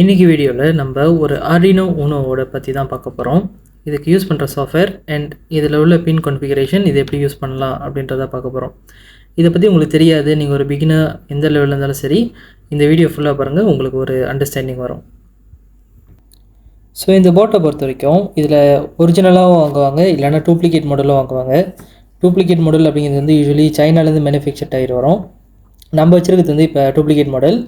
இன்றைக்கி வீடியோவில் நம்ம ஒரு அரினோ உனோவோட பற்றி தான் பார்க்க போகிறோம் இதுக்கு யூஸ் பண்ணுற சாஃப்ட்வேர் அண்ட் இதில் உள்ள பின் கான்ஃபிகரேஷன் இது எப்படி யூஸ் பண்ணலாம் அப்படின்றத பார்க்க போகிறோம் இதை பற்றி உங்களுக்கு தெரியாது நீங்கள் ஒரு பிகினர் எந்த லெவலில் இருந்தாலும் சரி இந்த வீடியோ ஃபுல்லாக பாருங்கள் உங்களுக்கு ஒரு அண்டர்ஸ்டாண்டிங் வரும். ஸோ இந்த போட்டை பொறுத்த வரைக்கும் இதில் ஒரிஜினலாகவும் வாங்குவாங்க இல்லைன்னா டூப்ளிகேட் மாடலும் வாங்குவாங்க. டூப்ளிகேட் மாடல் அப்படிங்கிறது வந்து யூஸ்வலி சைனாலேருந்து மேனுஃபேக்சர் டயர் வரும். நம்ம வச்சுருக்கிறது வந்து இப்போ டூப்ளிகேட் மாடல்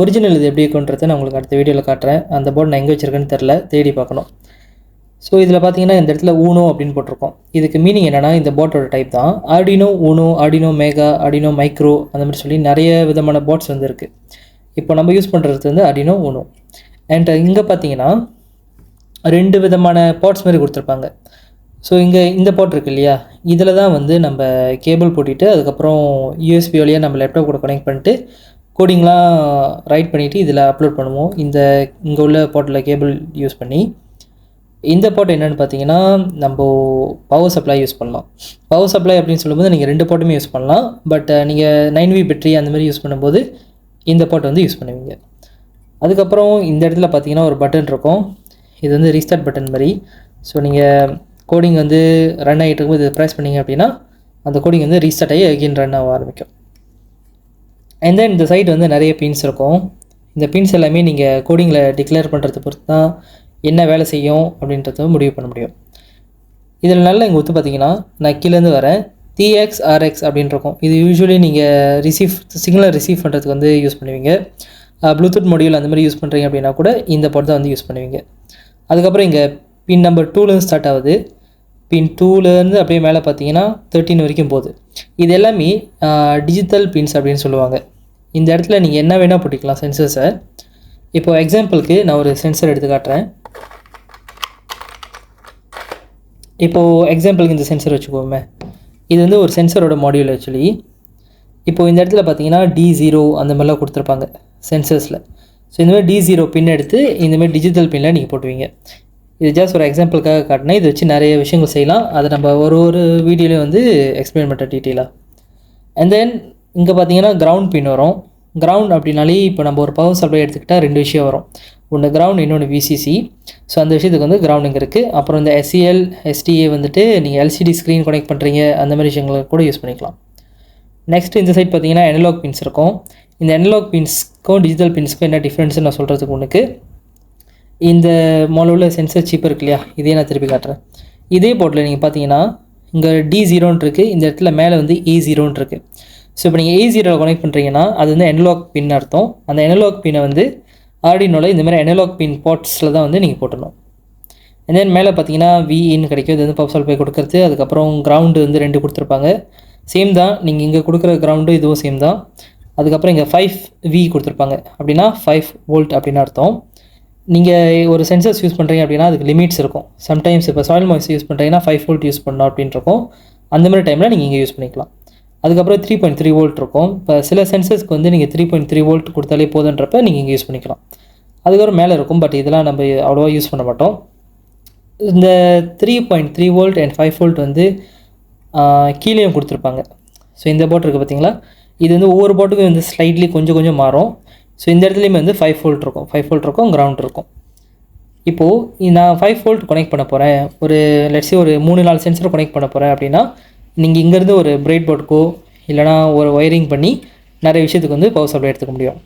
ஒரிஜினல் இது எப்படி இருக்குன்றதை நான் உங்களுக்கு அடுத்த வீடியோவில் காட்டுறேன். அந்த போர்டு நான் எங்கே வச்சிருக்கேன்னு தெரில தேடி பார்க்கணும். ஸோ இதில் பார்த்தீங்கன்னா இந்த இடத்துல ஊனோ அப்படின்னு போட்டிருக்கோம். இதுக்கு மீனிங் என்னென்னா இந்த போட்டோட டைப் தான். Arduino Uno Arduino Mega Arduino micro அந்த மாதிரி சொல்லி நிறைய விதமான போட்ஸ் வந்து இருக்குது இப்போ நம்ம யூஸ் பண்ணுறது வந்து ஆர்டினோ ஊனோ அண்ட் இங்கே பார்த்தீங்கன்னா ரெண்டு விதமான பாட்ஸ் மாதிரி கொடுத்துருப்பாங்க. ஸோ இங்கே இந்த போட் இருக்கு இல்லையா? இதில் தான் வந்து நம்ம கேபிள் போட்டிட்டு அதுக்கப்புறம் யூஎஸ்பி வழியாக நம்ம லேப்டாப் கூட கனெக்ட் பண்ணிட்டு கோடிங்லாம் ரைட் பண்ணிவிட்டு இதில் அப்லோட் பண்ணுவோம். இந்த இங்கே உள்ள போர்ட்டில் கேபிள் யூஸ் பண்ணி இந்த போர்ட் என்னென்னு பார்த்தீங்கன்னா நம்ம பவர் சப்ளை யூஸ் பண்ணலாம். பவர் சப்ளை அப்படின்னு சொல்லும்போது நீங்கள் ரெண்டு போர்ட்டுமே யூஸ் பண்ணலாம். பட் நீங்கள் நைன் வி பெட்ரி அந்த மாதிரி யூஸ் பண்ணும்போது இந்த போர்ட் வந்து யூஸ் பண்ணுவீங்க. அதுக்கப்புறம் இந்த இடத்துல பார்த்தீங்கன்னா ஒரு பட்டன் இருக்கும். இது வந்து ரீஸ்டார்ட் பட்டன் மாதிரி. ஸோ நீங்கள் கோடிங் வந்து ரன் ஆகிட்டு இருக்கும்போது இதை ப்ரெஸ் பண்ணிங்க அப்படின்னா அந்த கோடிங் வந்து ரீஸ்டார்ட் ஆகி அகெயின் ரன் ஆக ஆரம்பிக்கும். அண்ட் தென் இந்த சைட் வந்து நிறைய பின்ஸ் இருக்கும். இந்த பின்ஸ் எல்லாமே நீங்கள் கோடிங்கில் டிக்ளேர் பண்ணுறத பொறுத்து தான் என்ன வேலை செய்யும் அப்படின்றத முடிவு பண்ண முடியும். இதில் நல்லா இங்கே ஒத்து பார்த்தீங்கன்னா நான் கீழேருந்து வரேன். டிஎக்ஸ் ஆர்எக்ஸ் அப்படின்னு இருக்கும். இது யூஸ்வலி நீங்கள் ரிசீவ் சிக்னலை ரிசீவ் பண்ணுறதுக்கு வந்து யூஸ் பண்ணுவீங்க. ப்ளூடூத் மொடியூல் அந்த மாதிரி யூஸ் பண்ணுறீங்க அப்படின்னா கூட இந்த பாட் தான் வந்து யூஸ் பண்ணுவீங்க. அதுக்கப்புறம் இங்கே பின் நம்பர் டூலேருந்து ஸ்டார்ட் ஆகுது. பின் டூலேருந்து அப்படியே மேலே பார்த்தீங்கன்னா தேர்ட்டின் வரைக்கும் போகுது. இது எல்லாமே டிஜிட்டல் பின்ஸ் அப்படின்னு சொல்லுவாங்க. இந்த இடத்துல நீங்கள் என்ன வேணால் போட்டிக்கலாம் சென்சர்ஸை இப்போது எக்ஸாம்பிளுக்கு நான் ஒரு சென்சர் எடுத்து காட்டுறேன். இப்போது எக்ஸாம்பிளுக்கு இந்த சென்சர் வச்சுக்கோமே. இது வந்து ஒரு சென்சரோட மாடியூல் ஆக்சுவலி இப்போது இந்த இடத்துல பார்த்தீங்கன்னா டி ஜீரோ அந்த மாதிரிலாம் கொடுத்துருப்பாங்க சென்சர்ஸில் ஸோ இந்தமாதிரி டி ஜீரோ பின் எடுத்து இந்தமாதிரி டிஜிட்டல் பின்னில் நீங்கள் போட்டுவீங்க. இது ஜஸ்ட் ஒரு எக்ஸாம்பிளுக்காக காட்டினேன் இதை வச்சு நிறைய விஷயங்கள் செய்யலாம். அதை நம்ம ஒரு ஒரு வீடியோலையும் வந்து எக்ஸ்பிளைன் பண்ணுற டீட்டெயிலாக அண்ட் தென் இங்கே பார்த்தீங்கன்னா கிரவுண்ட் பின் வரும். கிரவுண்ட் அப்படின்னாலே இப்போ நம்ம ஒரு பவர் சப்ளை எடுத்துக்கிட்டால் ரெண்டு விஷயம் வரும். ஒன்று கிரவுண்ட் இன்னொன்று விசிசி ஸோ அந்த விஷயத்துக்கு வந்து கிரவுண்ட் இங்கே இருக்குது அப்புறம் இந்த எஸ்சிஎல் எஸ்டிஏ வந்துட்டு நீங்கள் எல்சிடி ஸ்க்ரீன் கனெக்ட் பண்ணுறீங்க அந்த மாதிரி விஷயங்களுக்கு கூட யூஸ் பண்ணிக்கலாம். நெக்ஸ்ட் இந்த சைட் பார்த்தீங்கன்னா எனலாக் பின்ஸ் இருக்கும். இந்த எனலாக் பின்ஸ்க்கும் டிஜிட்டல் பின்ஸ்க்கும் என்ன டிஃப்ரென்ஸ்னு நான் சொல்கிறதுக்கு ஒன்றுக்கு இந்த மொளவில் சென்சர் சீப் இருக்கு இல்லையா? இதே நான் திருப்பி காட்டுறேன். இதே போர்ட்டில் நீங்கள் பார்த்தீங்கன்னா இங்கே டி ஜீரோன்னு இருக்குது இந்த இடத்துல மேலே வந்து ஏ ஜீரோன்னு இருக்குது ஸோ இப்போ நீங்கள் ஏ ஜீரோவில் கனெக்ட் பண்ணுறீங்கன்னா அது வந்து எனலாக் பின் அர்த்தம். அந்த எனலாக் பின்னை வந்து ஆர்டினோவில் இந்த மாதிரி எனலாக் பின் போர்ட்ஸில் தான் வந்து நீங்கள் போட்டணும் அண்ட் தென் மேலே பார்த்தீங்கன்னா விஇன்னு கிடைக்கும். இது வந்து பப்சால் போய் கொடுக்குறது. அதுக்கப்புறம் கிரவுண்டு வந்து ரெண்டு கொடுத்துருப்பாங்க. சேம் தான். நீங்கள் இங்கே கொடுக்குற கிரவுண்டு இதுவும் சேம் தான். அதுக்கப்புறம் இங்கே ஃபைவ் வி கொடுத்துருப்பாங்க. அப்படின்னா ஃபைவ் வோல்ட் அப்படின்னு அர்த்தம். நீங்கள் ஒரு சென்சர்ஸ் யூஸ் பண்ணுறீங்க அப்படின்னா அதுக்கு லிமிட்ஸ் இருக்கும். சம்டைம்ஸ் இப்போ சாயில் மாய்ஸ் யூஸ் பண்ணுறீங்கன்னா ஃபைவ் வோல்ட் யூஸ் பண்ணணும் அப்படின்ட்டு இருக்கும். அந்த மாதிரி டைமில் நீங்கள் இங்கே யூஸ் பண்ணிக்கலாம். அதுக்கப்புறம் த்ரீ பாயிண்ட் த்ரீ வோல்ட் இருக்கும். இப்போ சில சென்சர்ஸ்க்கு வந்து நீங்கள் த்ரீ பாயிண்ட் த்ரீ வோல்ட் கொடுத்தாலே போதுன்றப்ப நீங்கள் இங்கே யூஸ் பண்ணிக்கலாம். அதுக்கப்புறம் மேலே இருக்கும். பட் இதெல்லாம் நம்ம அவ்வளோவா யூஸ் பண்ண மாட்டோம். இந்த three point three volt and five volt வந்து கீழேயும் கொடுத்துருப்பாங்க. ஸோ இந்த போட் இருக்குது பார்த்தீங்களா இது வந்து ஒவ்வொரு போட்டுக்கும் வந்து ஸ்லைட்லி கொஞ்சம் கொஞ்சம் மாறும். ஸோ இந்த இடத்துலையுமே வந்து ஃபைவ் ஃபோல்ட் இருக்கும். ஃபைவ் ஃபோல்ட் இருக்கும் கிரவுண்ட் இருக்கும். இப்போது நான் ஃபைவ் ஃபோல்ட் கனெக்ட் பண்ண போகிறேன் ஒரு லெட்ஸி ஒரு மூணு நாலு சென்சர் கனெக்ட் பண்ண போகிறேன் அப்படின்னா நீங்கள் இங்கேருந்து ஒரு பிரைட் போர்டுக்கோ இல்லைனா ஒரு ஒயரிங் பண்ணி நிறைய விஷயத்துக்கு வந்து பவர் சப்ளை எடுத்துக்க முடியும்.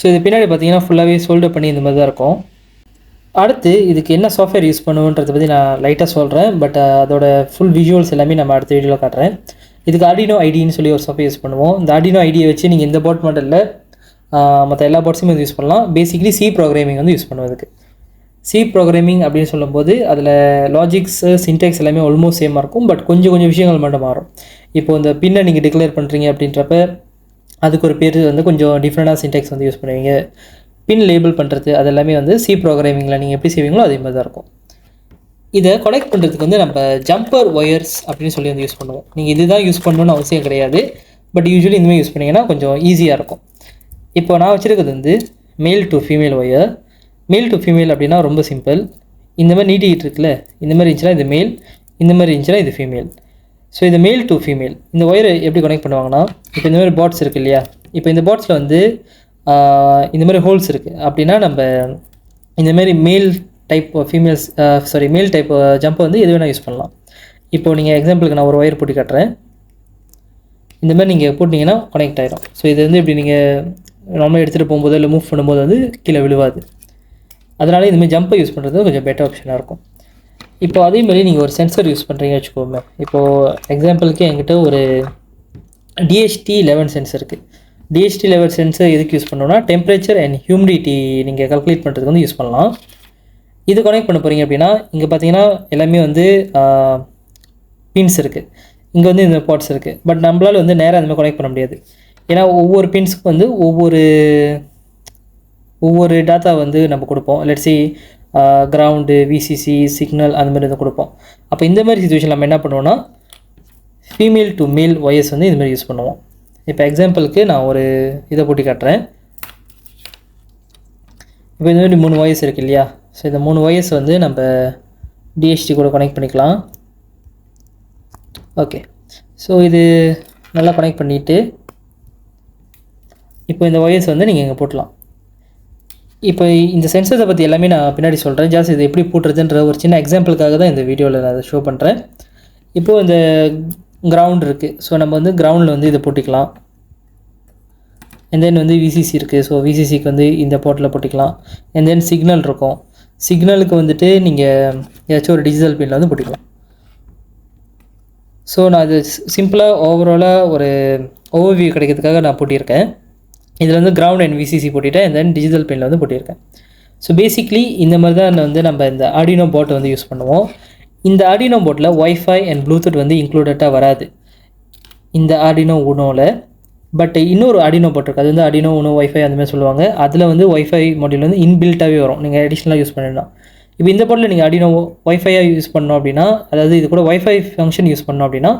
ஸோ இது பின்னாடி பார்த்தீங்கன்னா ஃபுல்லாகவே சோல்டர் பண்ணி இந்த மாதிரி தான் இருக்கும். அடுத்து இதுக்கு என்ன சாஃப்ட்வேர் யூஸ் பண்ணுவோன்றதை பற்றி நான் லைட்டாக சொல்கிறேன் பட் அதோட ஃபுல் விஷுவல்ஸ் எல்லாமே நம்ம அடுத்த வீடியோவில் காட்டுறேன். இதுக்கு ஆர்டினோ ஐடின்னு சொல்லி ஒரு சாஃப்ட்வேர் யூஸ் பண்ணுவோம். இந்த ஆர்டினோ ஐடியை வச்சு நீங்கள் இந்த போர்ட் மட்டும் இல்லை மற்ற எல்லா போர்ட்ஸுமே வந்து யூஸ் பண்ணலாம். பேசிக்கலி சி ப்ரோக்ராமிங் வந்து யூஸ் பண்ணுவதுக்கு சி ப்ரோக்ராமிங் அப்படின்னு சொல்லும்போது அதில் லாஜிக்ஸ் சின்டெக்ஸ் எல்லாமே ஆல்மோஸ்ட் சேமாக இருக்கும். பட் கொஞ்சம் கொஞ்சம் விஷயங்கள் மட்டும் மாறும். இப்போ இந்த பின்னை நீங்கள் டிக்ளேர் பண்ணுறீங்க அப்படின்றப்ப அதுக்கு ஒரு பேர் வந்து கொஞ்சம் டிஃப்ரெண்டாக சின்டெக்ஸ் வந்து யூஸ் பண்ணுவீங்க. பின் லேபிள் பண்ணுறது அது எல்லாமே வந்து சி ப்ரோக்ராமிங்கில் நீங்கள் எப்படி செய்வீங்களோ அதே மாதிரி தான் இருக்கும். இதை கனெக்ட் பண்ணுறதுக்கு வந்து நம்ம ஜம்பர் ஒயர்ஸ் அப்படின்னு சொல்லி வந்து யூஸ் பண்ணுவோம். நீங்கள் இதுதான் யூஸ் பண்ணணும்னு அவசியம் கிடையாது. பட் யூஸ்வலி இந்தமாதிரி யூஸ் பண்ணிங்கன்னா கொஞ்சம் ஈஸியாக இருக்கும். இப்போ நான் வச்சுருக்கிறது வந்து male to female wire male to female அப்படின்னா ரொம்ப சிம்பிள் இந்த மாதிரி நீட்டிக்கிட்டு இருக்குல்ல இந்த மாதிரி இருந்துச்சுன்னா இது மேல் இந்த மாதிரி இருந்துச்சுன்னா இது ஃபீமேல் ஸோ இது மேல் டு ஃபீமேல் இந்த ஒயரை எப்படி கனெக்ட் பண்ணுவாங்கன்னா இப்போ இந்த மாதிரி பாட்ஸ் இருக்கு இல்லையா? இப்போ இந்த பாட்ஸில் வந்து இந்த மாதிரி ஹோல்ஸ் இருக்குது அப்படின்னா நம்ம இந்த மாதிரி male type females sorry male type jump வந்து எது வேணால் யூஸ் பண்ணலாம். இப்போ நீங்கள் எக்ஸாம்பிளுக்கு நான் ஒரு ஒயர் போட்டு காட்டுறேன். இந்த மாதிரி நீங்கள் போட்டிங்கன்னா கனெக்ட் ஆகிடும் ஸோ இது வந்து இப்படி நீங்கள் நார்மலாக எடுத்துகிட்டு போகும்போது இல்லை மூவ் பண்ணும்போது வந்து கீழே விழுவாது. அதனால் இதுமாதிரி ஜம்பை யூஸ் பண்ணுறது கொஞ்சம் பெட்டர் ஆப்ஷனாக இருக்கும். இப்போ அதே மாதிரி நீங்கள் ஒரு சென்சர் யூஸ் பண்ணுறீங்க வச்சுக்கோங்க இப்போது எக்ஸாம்பிளுக்கு என்கிட்ட ஒரு டிஎஸ்டி லெவன் சென்சர் இருக்குது டிஎஸ்டி லெவல் சென்சர் எதுக்கு யூஸ் பண்ணோன்னா டெம்பரேச்சர் அண்ட் ஹியூமிடிட்டி நீங்கள் கல்குலேட் பண்ணுறதுக்கு வந்து யூஸ் பண்ணலாம். இது கனெக்ட் பண்ண போகிறீங்க அப்படின்னா இங்கே பார்த்தீங்கன்னா எல்லாமே வந்து பின்ஸ் இருக்குது இங்கே வந்து இந்த பாட்ஸ் இருக்குது பட் நம்மளால் வந்து நேராக அந்த மாதிரி கனெக்ட் பண்ண முடியாது. ஏன்னா ஒவ்வொரு பின்ஸுக்கும் வந்து ஒவ்வொரு ஒவ்வொரு டேட்டா வந்து நம்ம கொடுப்போம். லெட்ஸி கிரவுண்டு விசிசி சிக்னல் அந்த மாதிரி வந்து கொடுப்போம். அப்போ இந்த மாதிரி சுச்சுவேஷன் நம்ம என்ன பண்ணுவோம்னா ஃபீமேல் டு மேல் ஒயர்ஸ் வந்து இந்த மாதிரி யூஸ் பண்ணுவோம். இப்போ எக்ஸாம்பிளுக்கு நான் ஒரு இதை போட்டி காட்டுறேன். இப்போ இந்த மாதிரி மூணு வாய்ஸ் இருக்குது இல்லையா? ஸோ இந்த மூணு ஒயர்ஸ் வந்து நம்ம டிஎஸ்டி கூட கனெக்ட் பண்ணிக்கலாம். ஓகே ஸோ இது நல்லா கனெக்ட் பண்ணிவிட்டு இப்போ இந்த ஒயர்ஸ் வந்து நீங்கள் இங்கே போட்டலாம். இப்போ இந்த சென்சர்ஸை பற்றி எல்லாமே நான் பின்னாடி சொல்கிறேன் ஜாஸ் இது எப்படி போட்டுறதுன்ற ஒரு சின்ன எக்ஸாம்பிளுக்காக தான் இந்த வீடியோவில் நான் அதை ஷோ பண்ணுறேன் இப்போது இந்த கிரவுண்ட் இருக்குது ஸோ நம்ம வந்து கிரவுண்டில் வந்து இதை போட்டிக்கலாம். அண்ட் தென் வந்து விசிசி இருக்குது ஸோ விசிசிக்கு வந்து இந்த போர்ட்டில் போட்டிக்கலாம். அண்ட் தென் சிக்னல் இருக்கும். சிக்னலுக்கு வந்துட்டு நீங்கள் ஏதாச்சும் ஒரு டிஜிட்டல் பின்னில் வந்து போட்டுக்கலாம். ஸோ நான் அது சிம்பிளாக ஓவராலாக ஒரு ஓவர்வியூ கிடைக்கிறதுக்காக நான் போட்டியிருக்கேன் இதில் வந்து கிரவுண்ட் அண்ட் விசிசி போட்டிட்டேன் and டிஜிட்டல் பெயினில் வந்து போட்டியிருக்கேன் ஸோ பேசிக்லி இந்த மாதிரி தான் வந்து நம்ம இந்த ஆடினோ போட்டை வந்து யூஸ் பண்ணுவோம். இந்த ஆடினோ போட்டில் ஒய்ஃபை அண்ட் ப்ளூடூத் வந்து இன்க்ளூடட்டாக வராது. இந்த ஆடினோ உனோவில் பட் இன்னொரு அடினோ போட்டிருக்கு. அது வந்து அடினோ ஒன்று ஒய்ஃபை அந்த மாதிரி சொல்லுவாங்க. அதில் வந்து ஒய்ஃபை மாடியூல் வந்து இன்பில்ட்டாகவே வரும். நீங்கள் அடிஷ்னலாக யூஸ் பண்ணிடலாம் இப்போ இந்த போர்ட்டில் நீங்கள் அடினோ ஒய்ஃபையாக யூஸ் பண்ணோம் அப்படின்னா அதாவது இது கூட ஒய்ஃபை ஃபங்க்ஷன் யூஸ் பண்ணோம் அப்படின்னா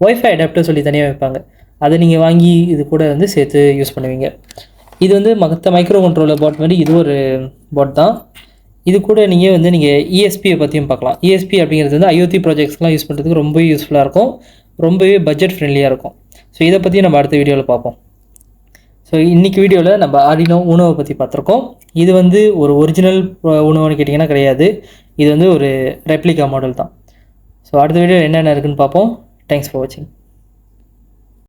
ஒய்ஃபை அடாப்டர் சொல்லி தனியாக வைப்பாங்க. அதை நீங்கள் வாங்கி இது கூட வந்து சேர்த்து யூஸ் பண்ணுவீங்க. இது வந்து மற்ற மைக்ரோ கண்ட்ரோலர் போட் மாதிரி இது ஒரு போட் தான். இது கூட நீங்கள் வந்து நீங்கள் இஎஸ்பியை பற்றியும் பார்க்கலாம். இஎஸ்பி அப்படிங்கிறது வந்து ஐஓடி ப்ராஜெக்ட்ஸ்லாம் யூஸ் பண்ணுறதுக்கு ரொம்ப யூஸ்ஃபுல்லாக இருக்கும். ரொம்பவே பட்ஜெட் ஃப்ரெண்ட்லியாக இருக்கும். ஸோ இதை பற்றி நம்ம அடுத்த வீடியோவில் பார்ப்போம். ஸோ இன்றைக்கி வீடியோவில் நம்ம ஆடினோ உணவை பற்றி பார்த்துருக்கோம். இது வந்து ஒரு ஒரிஜினல் உணவுன்னு கேட்டிங்கன்னா கிடையாது. இது வந்து ஒரு ரெப்ளிகா மாடல் தான். ஸோ அடுத்த வீடியோ என்னென்ன இருக்குதுன்னு பார்ப்போம். தேங்க்ஸ் ஃபார் வாட்சிங்